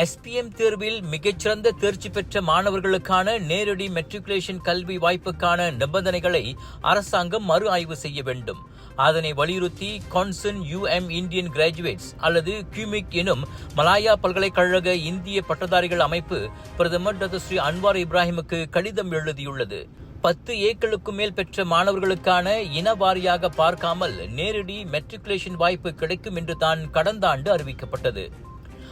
SPM தேர்வில் மிகச்சிறந்த தேர்ச்சி பெற்ற மாணவர்களுக்கான நேரடி மெட்ரிகுலேஷன் கல்வி வாய்ப்புக்கான நிபந்தனைகளை அரசாங்கம் மறு ஆய்வு செய்ய வேண்டும். அதனை வலியுறுத்தி கான்சன் யூஎம் இந்தியன் கிராஜுவேட்ஸ் அல்லது கியூமிக் எனும் மலாயா பல்கலைக்கழக இந்திய பட்டதாரிகள் அமைப்பு பிரதமர் டாக்டர் ஸ்ரீ அன்வார் இப்ராஹிமுக்கு கடிதம் எழுதியுள்ளது. பத்து ஏக்களுக்கு மேல் பெற்ற மாணவர்களுக்கான இன வாரியாக பார்க்காமல் நேரடி மெட்ரிகுலேஷன் வாய்ப்பு கிடைக்கும் என்று தான் கடந்த ஆண்டு அறிவிக்கப்பட்டது.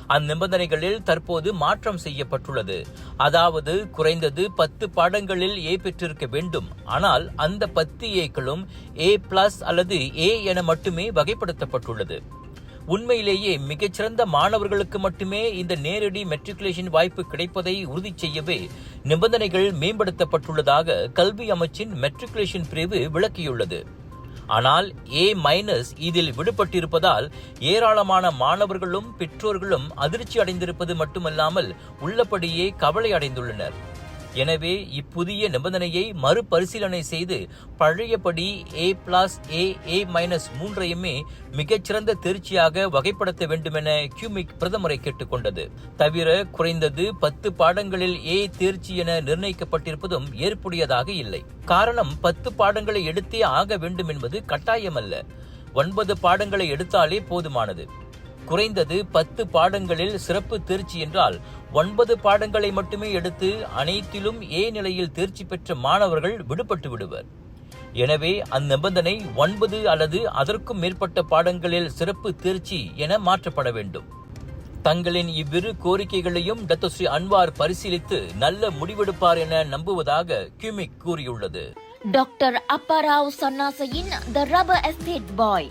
அந்நிபந்தனைகளில் தற்போது மாற்றம் செய்யப்பட்டுள்ளது. அதாவது குறைந்தது பத்து பாடங்களில் ஏ பெற்றிருக்க வேண்டும். ஆனால் அந்த பத்து ஏக்களும் ஏ பிளஸ் அல்லது ஏ என மட்டுமே வகைப்படுத்தப்பட்டுள்ளது. உண்மையிலேயே மிகச்சிறந்த மாணவர்களுக்கு மட்டுமே இந்த நேரடி மெட்ரிகுலேஷன் வாய்ப்பு கிடைப்பதை உறுதி செய்யவே நிபந்தனைகள் மேம்படுத்தப்பட்டுள்ளதாக கல்வி அமைச்சின் மெட்ரிகுலேஷன் பிரிவு விளக்கியுள்ளது. ஆனால் ஏ மைனஸ் இதில் விடுபட்டிருப்பதால் ஏராளமான மாணவர்களும் பெற்றோர்களும் அதிர்ச்சி அடைந்திருப்பது மட்டுமல்லாமல் உள்ளபடியே கவலை அடைந்துள்ளனர் எனவே இப்புதிய நிபந்தனையை மறுபரிசீலனை செய்து பழையபடி ஏ பிளஸ் ஏ ஏ மைனஸ் மூன்றையுமே மிகச்சிறந்த தேர்ச்சியாக வகைப்படுத்த வேண்டுமென கியூமிக் பிரதமரை கேட்டுக்கொண்டது. தவிர குறைந்தது பத்து பாடங்களில் ஏ தேர்ச்சி என நிர்ணயிக்கப்பட்டிருப்பதும் ஏற்புடையதாக இல்லை. காரணம் பத்து பாடங்களை எடுத்தே ஆக வேண்டும் என்பது கட்டாயமல்ல. ஒன்பது பாடங்களை எடுத்தாலே போதுமானது. குறைந்தது பத்து பாடங்களில் சிறப்பு தேர்ச்சி என்றால் ஒன்பது பாடங்களை மட்டுமே எடுத்து அனைத்திலும் ஏ நிலையில் தேர்ச்சி பெற்ற மாணவர்கள் விடுபட்டு விடுவர். எனவே அந்நிபந்தனை ஒன்பது அல்லது அதற்கும் மேற்பட்ட பாடங்களில் சிறப்பு தேர்ச்சி என மாற்றப்பட வேண்டும். தங்களின் இவ்விரு கோரிக்கைகளையும் டத்தஸ்ரீ அன்வார் பரிசீலித்து நல்ல முடிவெடுப்பார் என நம்புவதாக கியூமிக் கூறியுள்ளது. டாக்டர் அப்பாராவ் சன்னாசையின் த ரப்பர் எஸ்டேட் பாய்.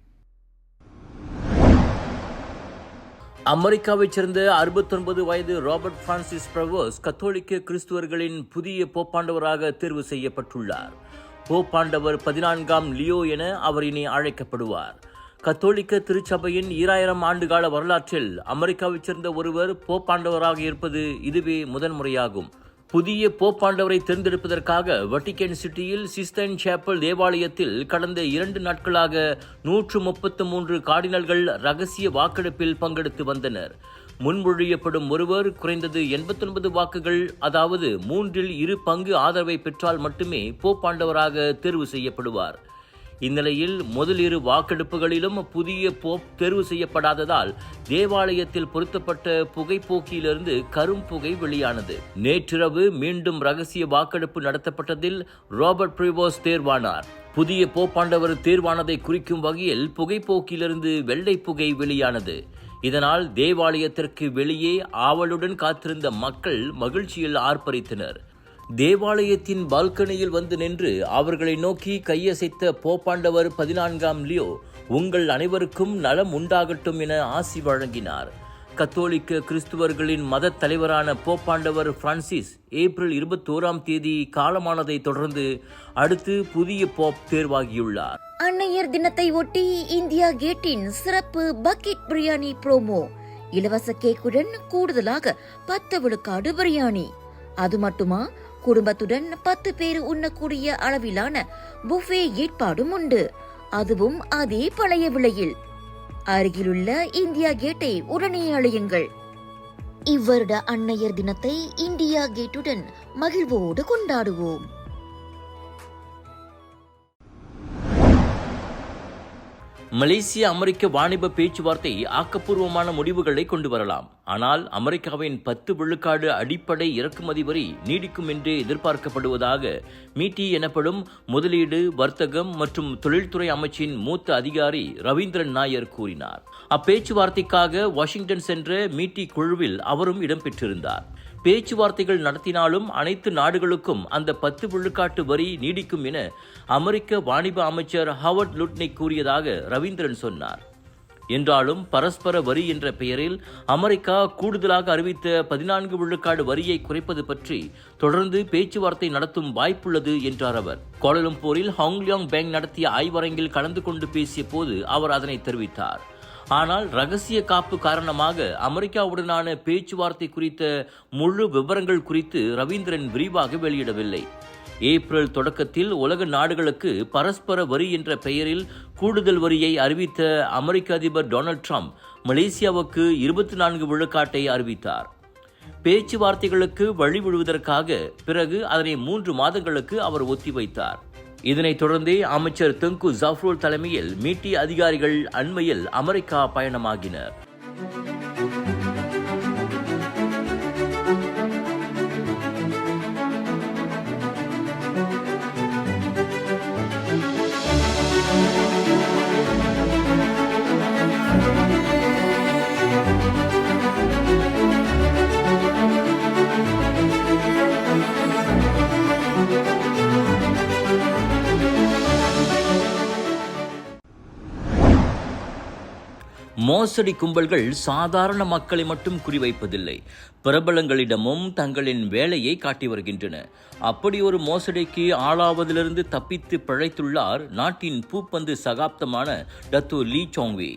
அமெரிக்காவைச் சேர்ந்த அறுபத்தொன்பது வயது ராபர்ட் பிரான்சிஸ் பிரவோஸ் கத்தோலிக்க கிறிஸ்துவர்களின் புதிய போப்பாண்டவராக தேர்வு செய்யப்பட்டுள்ளார். போப்பாண்டவர் பதினான்காம் லியோ என அவர் இனி அழைக்கப்படுவார். கத்தோலிக்க திருச்சபையின் ஈராயிரம் ஆண்டுகால வரலாற்றில் அமெரிக்காவைச் சேர்ந்த ஒருவர் போப்பாண்டவராக இருப்பது இதுவே முதன்முறையாகும். புதிய போப்பாண்டவரை தேர்ந்தெடுப்பதற்காக வட்டிகன் சிட்டியில் சிஸ்தன் சேப்பல் தேவாலயத்தில் கடந்த இரண்டு நாட்களாக நூற்று முப்பத்து மூன்று கார்டினல்கள் ரகசிய வாக்கெடுப்பில் பங்கெடுத்து வந்தனர். முன்மொழியப்படும் ஒருவர் குறைந்தது எண்பத்தொன்பது வாக்குகள் அதாவது மூன்றில் இரு பங்கு ஆதரவை பெற்றால் மட்டுமே போப்பாண்டவராக தேர்வு செய்யப்படுவார். இந்நிலையில் முதல் இரு வாக்கெடுப்புகளிலும் புதிய போப் தேர்வு செய்யப்படாததால் தேவாலயத்தில் பொருத்தப்பட்ட புகைப்போக்கியிலிருந்து கரும் புகை வெளியானது. நேற்றிரவு மீண்டும் ரகசிய வாக்கெடுப்பு நடத்தப்பட்டதில் ராபர்ட் பிரிவோஸ் தேர்வானார். புதிய போப்பாண்டவர் தேர்வானதை குறிக்கும் வகையில் புகைப்போக்கிலிருந்து வெள்ளை புகை வெளியானது. இதனால் தேவாலயத்திற்கு வெளியே ஆவலுடன் காத்திருந்த மக்கள் மகிழ்ச்சியில் ஆர்ப்பரித்தனர். தேவாலயத்தின் பால்கனியில் வந்து நின்று அவர்களை நோக்கி கையசைத்த போப்பாண்டவர் பதினான்காம் லியோ உங்கள் அனைவருக்கும் நலம் உண்டாகட்டும் என ஆசி வழங்கினார். கத்தோலிக்க கிறிஸ்துவர்களின் மத தலைவரான போப்பாண்டவர் பிரான்சிஸ் ஏப்ரல் இருபத்தோராம் தேதி காலமானதை தொடர்ந்து அடுத்து புதிய போப் தேர்வாகியுள்ளார். அன்னையர் தினத்தை ஒட்டி இந்தியா கேட்டின் சிறப்பு பக்கெட் பிரியாணி ப்ரோமோ இலவச கேக்குடன் கூடுதலாக பத்து விழுக்காடு பிரியாணி. அது மட்டுமா? குடும்பத்துடன் பத்து பேர் உண்ணக்கூடிய அளவிலான புஃபே ஏற்பாடும் உண்டு. அதுவும் அதே பழைய விலையில். அருகிலுள்ள இந்தியா கேட்டை உடனே அழையுங்கள். இவ்வருட அன்னையர் தினத்தை இந்தியா கேட்டுடன் மகிழ்வோடு கொண்டாடுவோம். மலேசிய அமெரிக்க வாணிப பேச்சுவார்த்தை ஆக்கப்பூர்வமான முடிவுகளை கொண்டு வரலாம். ஆனால் அமெரிக்காவின் பத்து விழுக்காடு அடிப்படை இறக்குமதி வரி நீடிக்கும் என்று எதிர்பார்க்கப்படுவதாக மீட்டி எனப்படும் முதலீடு வர்த்தகம் மற்றும் தொழில்துறை அமைச்சின் மூத்த அதிகாரி ரவீந்திரன் நாயர் கூறினார். அப்பேச்சுவார்த்தைக்காக வாஷிங்டன் சென்ற மீட்டி குழுவில் அவரும் இடம்பெற்றிருந்தார். பேச்சுவார்த்தைகள் நடத்தினாலும் அனைத்து நாடுகளுக்கும் அந்த பத்து விழுக்காட்டு வரி நீடிக்கும் என அமெரிக்க வாணிப அமைச்சர் ஹவர்ட் லுட்னிக் கூறியதாக ரவீந்திரன் சொன்னார். என்றாலும் பரஸ்பர வரி என்ற பெயரில் அமெரிக்கா கூடுதலாக அறிவித்த பதினான்கு விழுக்காடு வரியை குறைப்பது பற்றி தொடர்ந்து பேச்சுவார்த்தை நடத்தும் வாய்ப்புள்ளது என்றார் அவர். கோலலம்பூரில் ஹாங்லியாங் பேங்க் நடத்திய ஆய்வரங்கில் கலந்து கொண்டு பேசிய போது அவர் அதனை தெரிவித்தார். ஆனால் ரகசிய காப்பு காரணமாக அமெரிக்காவுடனான பேச்சுவார்த்தை குறித்த முழு விவரங்கள் குறித்து ரவீந்திரன் விரிவாக வெளியிடவில்லை. ஏப்ரல் தொடக்கத்தில் உலக நாடுகளுக்கு பரஸ்பர வரி என்ற பெயரில் கூடுதல் வரியை அறிவித்த அமெரிக்க அதிபர் டொனால்ட் ட்ரம்ப் மலேசியாவுக்கு இருபத்தி நான்கு விழுக்காட்டை அறிவித்தார். பேச்சுவார்த்தைகளுக்கு வழிவிடுவதற்காக பிறகு அதனை மூன்று மாதங்களுக்கு அவர் ஒத்திவைத்தார். இதனைத் தொடர்ந்தே அமைச்சர் தெங்கு ஜாஃப்ரோல் தலைமையில் மீட்டி அதிகாரிகள் அண்மையில் அமெரிக்கா பயணமாகினர். மோசடி கும்பல்கள் சாதாரண மக்களை மட்டும் குறிவைப்பதில்லை. பிரபலங்களிடமும் தங்களின் வேலையை காட்டி வருகின்றன. அப்படி ஒரு மோசடிக்கு ஆளாவதிலிருந்து தப்பித்து பிழைத்துள்ளார் நாட்டின் பூப்பந்து சகாப்தமான டத்து லீ சோங்வி.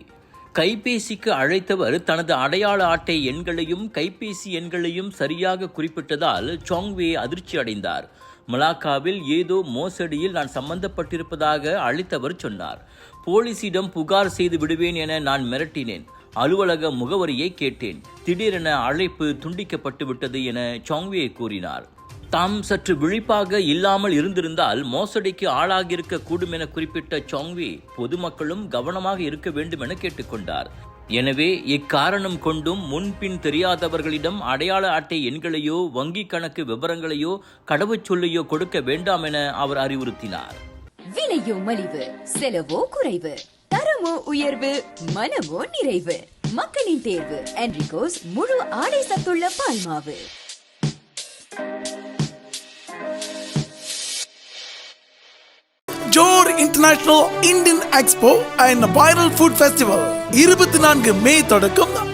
கைபேசிக்கு அழைத்தவர் தனது அடையாள அட்டை எண்களையும் கைபேசி எண்களையும் சரியாக குறிப்பிட்டதால் சோங்வே அதிர்ச்சி அடைந்தார். மலாக்காவில் ஏதோ மோசடியில் நான் சம்பந்தப்பட்டிருப்பதாக அழைத்தவர் சொன்னார். போலீசிடம் புகார் செய்து விடுவேன் என நான் மிரட்டினேன். அலுவலக முகவரியை கேட்டேன். திடீரென அழைப்பு துண்டிக்கப்பட்டு விட்டது என சாங்வே கூறினார். தாம் சற்று விழிப்பாக இல்லாமல் இருந்திருந்தால் மோசடிக்கு ஆளாகியிருக்க கூடும் என குறிப்பிட்ட சாங்வி பொதுமக்களும் கவனமாக இருக்க வேண்டும் என கேட்டுக்கொண்டார். எனவே இக்காரணம் கொண்டும் முன்பின் தெரியாதவர்களிடம் அடையாள அட்டை எண்களையோ வங்கிக் கணக்கு விவரங்களையோ கடவுச்சொல்லையோ கொடுக்க வேண்டாம் என அவர் அறிவுறுத்தினார். விலையோ மலிவு செலவோ குறைவு. தரமோ உயர்வு மனமோ நிறைவு. மக்களின் தேர்வு என்ரிகோஸ் முழு ஆடை சத்துள்ள பால்மாவு Johor international Indian expo and viral food festival இருபத்தி நான்கு மே தொடக்கம்.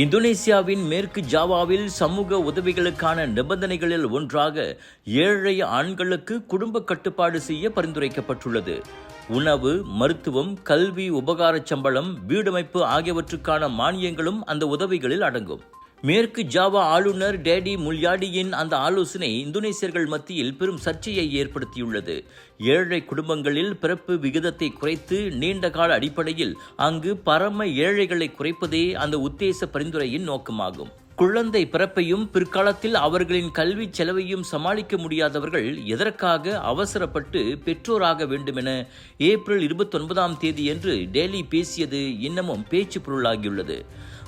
இந்தோனேசியாவின் மேற்கு ஜாவாவில் சமூக உதவிகளுக்கான நிபந்தனைகளில் ஒன்றாக ஏழை ஆண்களுக்கு குடும்ப கட்டுப்பாடு செய்ய பரிந்துரைக்கப்பட்டுள்ளது. உணவு மருத்துவம் கல்வி உபகாரச் சம்பளம் வீடமைப்பு ஆகியவற்றுக்கான மானியங்களும் அந்த உதவிகளில் அடங்கும். மேற்கு ஜாவா ஆளுநர் டேடி முல்யாடியின் அந்த ஆலோசனை இந்தோனேசியர்கள் மத்தியில் பெரும் சர்ச்சையை ஏற்படுத்தியுள்ளது. ஏழை குடும்பங்களில் பிறப்பு விகிதத்தை குறைத்து நீண்ட கால அடிப்படையில் அங்கு பரம ஏழைகளை குறைப்பதே அந்த உத்தேச பரிந்துரையின் நோக்கமாகும். குழந்தை பிறப்பையும் பிற்காலத்தில் அவர்களின் கல்வி செலவையும் சமாளிக்க முடியாதவர்கள் எதற்காக அவசரப்பட்டு பெற்றோராக வேண்டுமென ஏப்ரல் இருபத்தொன்பதாம் தேதியன்று டெல்லி பேசியது இன்னமும் பேச்சு பொருளாகியுள்ளது.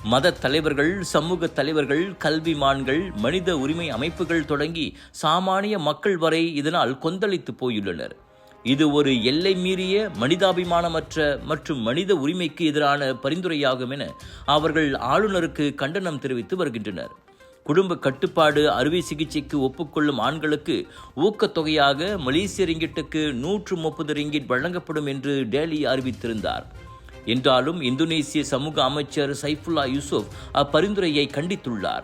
மத தலைவர்கள் சமூக தலைவர்கள் கல்விமான்கள் மனித உரிமை அமைப்புகள் தொடங்கி சாமானிய மக்கள் வரை இதனால் கொந்தளித்து போயுள்ளனர். இது ஒரு எல்லை மீறிய மனிதாபிமானமற்ற மற்றும் மனித உரிமைக்கு எதிரான பரிந்துரையாகும் என அவர்கள் ஆளுநருக்கு கண்டனம் தெரிவித்து வருகின்றனர். குடும்ப கட்டுப்பாடு அறுவை சிகிச்சைக்கு ஒப்புக்கொள்ளும் ஆண்களுக்கு ஊக்கத்தொகையாக மலேசிய ரிங்கிட்டுக்கு நூற்று முப்பது ரிங்கிட் வழங்கப்படும் என்று டெல்லி அறிவித்திருந்தார். என்றாலும் இந்தோனேசிய சமூக அமைச்சர் சைஃபுல்லா யூசுப் அப்பரிந்துரையை கண்டித்துள்ளார்.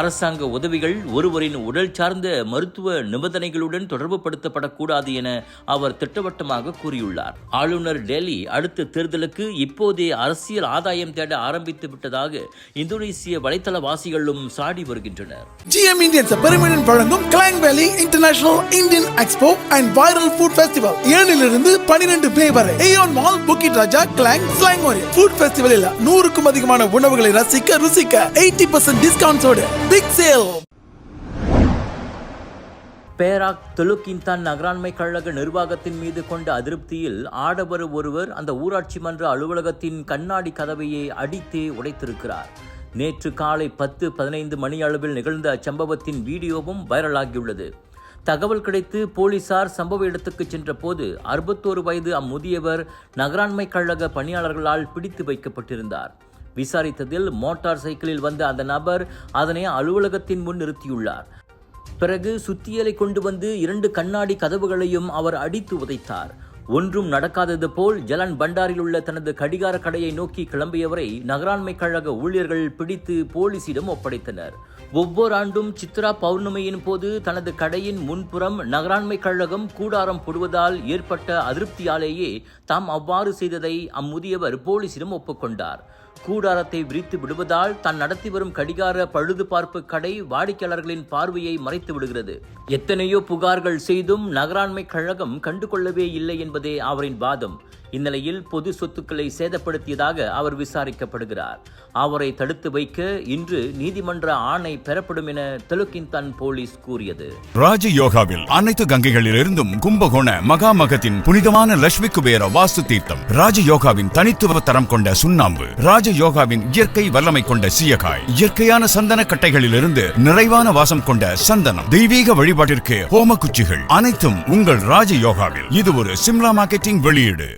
அரசாங்க உதவிகள் ஒருவரின் உடல் சார்ந்த மருத்துவ நிபந்தனைகளுடன் தொடர்புபடுத்தப்படக்கூடாது என அவர் திட்டவட்டமாக கூறியுள்ளார். ஆளுநர் டெல்லி அடுத்த தேர்தலுக்கு இப்போதே அரசியல் ஆதாயம் தேட ஆரம்பித்து விட்டதாக இந்தோனேசிய வலைத்தளவாசிகளும் சாடி வருகின்றனர். ஜிஎம் இந்தியன்ஸ் பெருமிடன் வழங்கும் Klang Valley international Indian expo and viral food festival ஏழிலிருந்து பனிரெண்டு பே வரை. Aeon mall Bukit Raja Klang slang food ஃபெஸ்டிவலில் நூறுக்கும் அதிகமான உணவுகளை ரசிக்க ருசிக்க eighty percent டிஸ்கவுண்ட்ஸோடு big sale Perak Teluk Intan நகராண்மை கழக நிர்வாகத்தின் மீது கொண்ட அதிருப்தியில் ஆடவர் ஒருவர் அந்த ஊராட்சி மன்ற அலுவலகத்தின் கண்ணாடி கதவையை அடித்தே உடைத்திருக்கிறார் நேற்று காலை பத்து பதினைந்து மணி அளவில் நிகழ்ந்த அச்சம்பவத்தின் வீடியோவும் வைரலாகியுள்ளது தகவல் கிடைத்து போலீசார் சம்பவ இடத்துக்கு சென்றபோது அறுபத்தோரு வயது அம்முதியவர் நகராண்மை கழக பணியாளர்களால் பிடித்து வைக்கப்பட்டிருந்தார் விசாரித்ததில் மோட்டார் சைக்கிளில் வந்த அந்த நபர் அதனை அலுவலகத்தின் முன் நிறுத்தியுள்ளார். பிறகு சுத்தியலை கொண்டு வந்து இரண்டு கண்ணாடி கதவுகளையும் அவர் அடித்து உதைத்தார். ஒன்றும் நடக்காதது போல் ஜலன் பண்டாரில் உள்ள தனது கடிகார கடையை நோக்கி கிளம்பியவரை நகராண்மை கழக ஊழியர்கள் பிடித்து போலீசிடம் ஒப்படைத்தனர். ஒவ்வொரு ஆண்டும் சித்ரா பௌர்ணமியின் போது தனது கடையின் முன்புறம் நகராண்மை கழகம் கூடாரம் போடுவதால் ஏற்பட்ட அதிருப்தியாலேயே தாம் அவ்வாறு செய்ததை அம்முதியவர் போலீசிடம் ஒப்புக்கொண்டார். கூடாரத்தை விரித்து விடுவதால் தான் நடத்தி வரும் கடிகார பழுது பார்ப்பு கடை வாடிக்கையாளர்களின் பார்வையை மறைத்து விடுகிறது. எத்தனையோ புகார்கள் செய்தும் நகராண்மை கழகம் கண்டுகொள்ளவே இல்லை என்பதே அவரின் வாதம். இந்நிலையில் பொது சொத்துக்களை சேதப்படுத்தியதாக அவர் விசாரிக்கப்படுகிறார். அவரை தடுத்து வைக்க இன்று நீதிமன்ற ஆணை பெறப்படும் என தெலுக்கின்தான் போலீஸ் கூறியது. ராஜயோகாவில் அனைத்து கங்கைகளிலிருந்தும் கும்பகோண மகாமகத்தின் புனிதமான லட்சுமி குபேர வாஸ்து தீர்த்தம் ராஜயோகாவின் தனித்துவ தரம் கொண்ட சுண்ணாம்பு ராஜயோகாவின் இயற்கை வல்லமை கொண்ட சீயகாய் இயற்கையான சந்தன கட்டைகளிலிருந்து நிறைவான வாசம் கொண்ட சந்தனம் தெய்வீக வழிபாட்டிற்கு ஹோம குச்சிகள் அனைத்தும் உங்கள் ராஜயோகாவில் இது ஒரு சிம்லா மார்க்கெட்டிங் வெளியீடு.